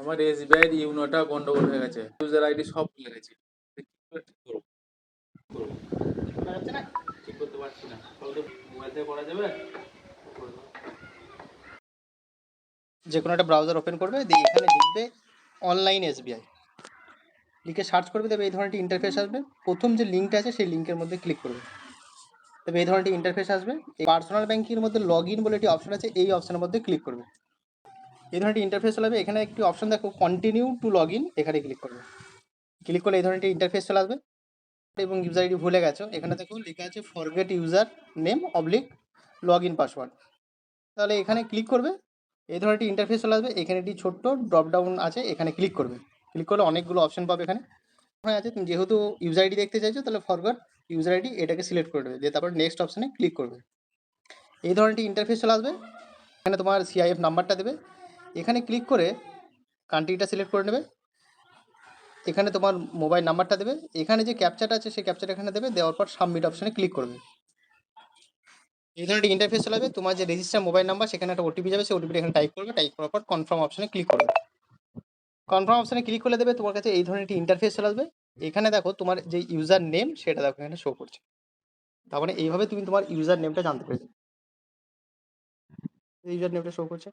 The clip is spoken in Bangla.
আমার এসবিআই এর ইউনোটা গন্ডগোল হয়ে গেছে। ইউজার আইডি সব ভুলে গেছি। না? তাহলে করা যাবে? যে কোনো একটা ব্রাউজার ওপেন করবে, দিয়ে এখানে লিখবে অনলাইন এসবিআই লিখে সার্চ করবে তবে এই ধরনের ইন্টারফেস আসবে। প্রথম যে লিঙ্কটা আছে, সেই লিঙ্কের মধ্যে ক্লিক করবে। তবে এই ধরনের ইন্টারফেস আসবে। পার্সোনাল ব্যাঙ্কিংয়ের মধ্যে লগ ইন বলে একটি অপশন আছে, এই অপশনের মধ্যে ক্লিক করবে। এই ধরনের ইন্টারফেস চলে আসবে। এখানে একটি অপশন দেখো কন্টিনিউ টু লগ ইন এখানে ক্লিক করবে। ক্লিক করলে এই ধরনের ইন্টারফেস চলে আসবে। এবং ইউজার আইডি ভুলে গেছো, এখানে দেখো লেখা আছে forget user name oblique log in password তাহলে এখানে ক্লিক করবে, এই ধরনের ইন্টারফেস চলে আসবে। এখানে একটি ছোট্ট ড্রপ ডাউন আছে, এখানে ক্লিক করবে। ক্লিক করলে অনেকগুলো অপশন পাবে এখানে। ওখানে আছে, তুমি যেহেতু ইউজার আইডি দেখতে চাইছো, তাহলে ফরগট ইউজার আইডি এটাকে সিলেক্ট করে দেবে। দিয়ে তারপর নেক্সট অপশানে ক্লিক করবে। এই ধরনের ইন্টারফেস চলে আসবে। এখানে তোমার সিআইএফ নাম্বারটা দেবে। এখানে ক্লিক করে কান্ট্রিটা সিলেক্ট করে নেবে। এখানে তোমার মোবাইল নাম্বারটা দেবে। এখানে যে ক্যাপচারটা আছে, সেই ক্যাপচারটা এখানে দেবে। দেওয়ার পর সাবমিট অপশানে ক্লিক করবে। এই ধরনের ইন্টারফেস চলে আসবে তোমার যে রেজিস্টার মোবাইল নাম্বার সেখানে একটা ওটিপি যাবে। সেই ওটিপি এখানে টাইপ করবে। টাইপ করার পর কনফার্ম অপশানে ক্লিক করবে। কনফার্ম অপশানে ক্লিক করে দেবে। তোমার কাছে এই ধরনের একটি ইন্টারফেস চলে আসবে। এখানে দেখো তোমার যে ইউজার নেম সেটা দেখো এখানে শো করছে। তার মানে এইভাবে তুমি তোমার ইউজার নেমটা জানতে পেরেছ। ইউজার নেমটা শো করছে।